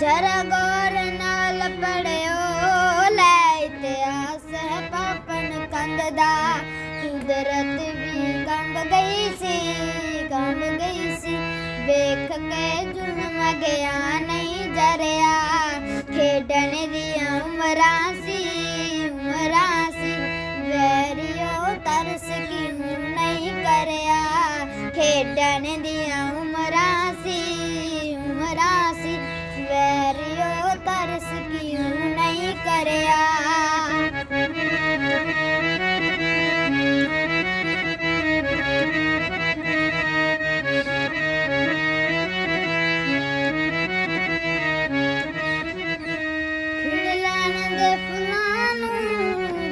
ਜਰ ਗੌਰ ਨਾਲ ਪੜਿਓ ਲੈ ਇਤਿਹਾਸ ਹੈ ਪਾਪਨ ਕੰਦ ਦਾ ਕੁਦਰਤ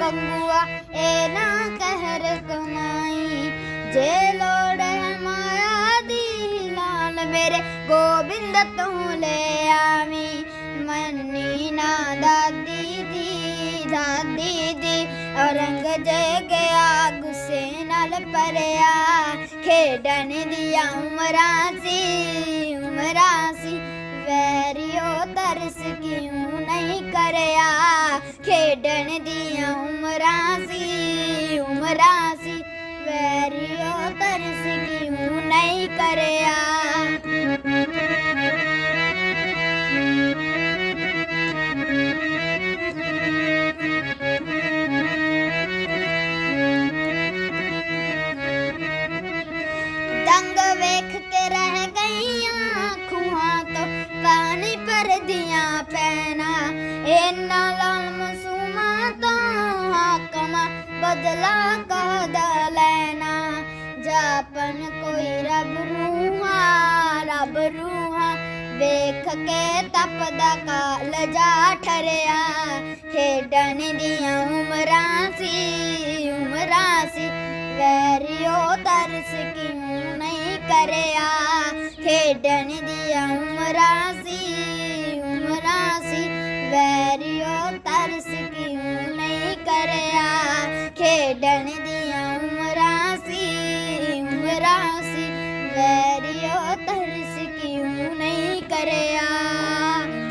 ਨੂੰ ਗੰਗੂਆ ਇਹ ਨਾ ਕਹਿਰ ਕਮਾਈ। ਜੇ ਲੋੜ ਹੈ ਮਾਇਆ ਦੀ, ਲਾਲ ਮੇਰੇ ਗੋਬਿੰਦ ਤੂੰ ਲੈ ਆਵੀਂ। ਮੰਨੀ ਨਾ ਦਾਦੀ ਦੀ ਦਾਦੀ ਦੀ ਔਰੰਗ ਗਿਆ ਗੁੱਸੇ ਨਾਲ ਭਰਿਆ। ਖੇਡਣ ਦੀਆਂ ਉਮਰਾਂ ਸੀ ਸੀ ਉਮਰਾਂ ਸੀ ਵੈਰੀਓ ਤਰਸ ਕਿਉਂ ਨਹੀਂ ਕਰਿਆ ਦੰਗ ਵੇਖ ਕੇ ਰਹਿ ਗਈਆਂ ਖੂਹਾਂ ਤੋਂ ਪਾਣੀ ਭਰਦੀਆਂ ਪੈਣਾ ਇਹਨਾਂ ਲਾਲ ਮਸੂਮਾਂ ਤੋਂ ਹਾਕਮ ਬਦਲਾ ਕਦ ਲੈਣਾ। ਜਾਪਨ ਕੋਈ ਰੱਬ ਰੂਹਾਂ ਰੱਬ ਰੂਹਾਂ। ਵੇਖ ਕੇ ਤਪਦਾ ਕਾਲ ਜਾ ਠਰਿਆ। ਖੇਡਣ ਦੀਆਂ ਉਮਰਾਂ ਸੀ ਉਮਰਾਂ ਸੀ। ਵੈਰੀਓ ਤਰਸ ਕਿਉਂ ਨਹੀਂ ਕਰਿਆ? ਖੇਡਣ ਦੀਆਂ ਉਮਰਾਂ ਸੀ ਉਮਰਾਂ ਸੀ। ਵੈਰੀਓ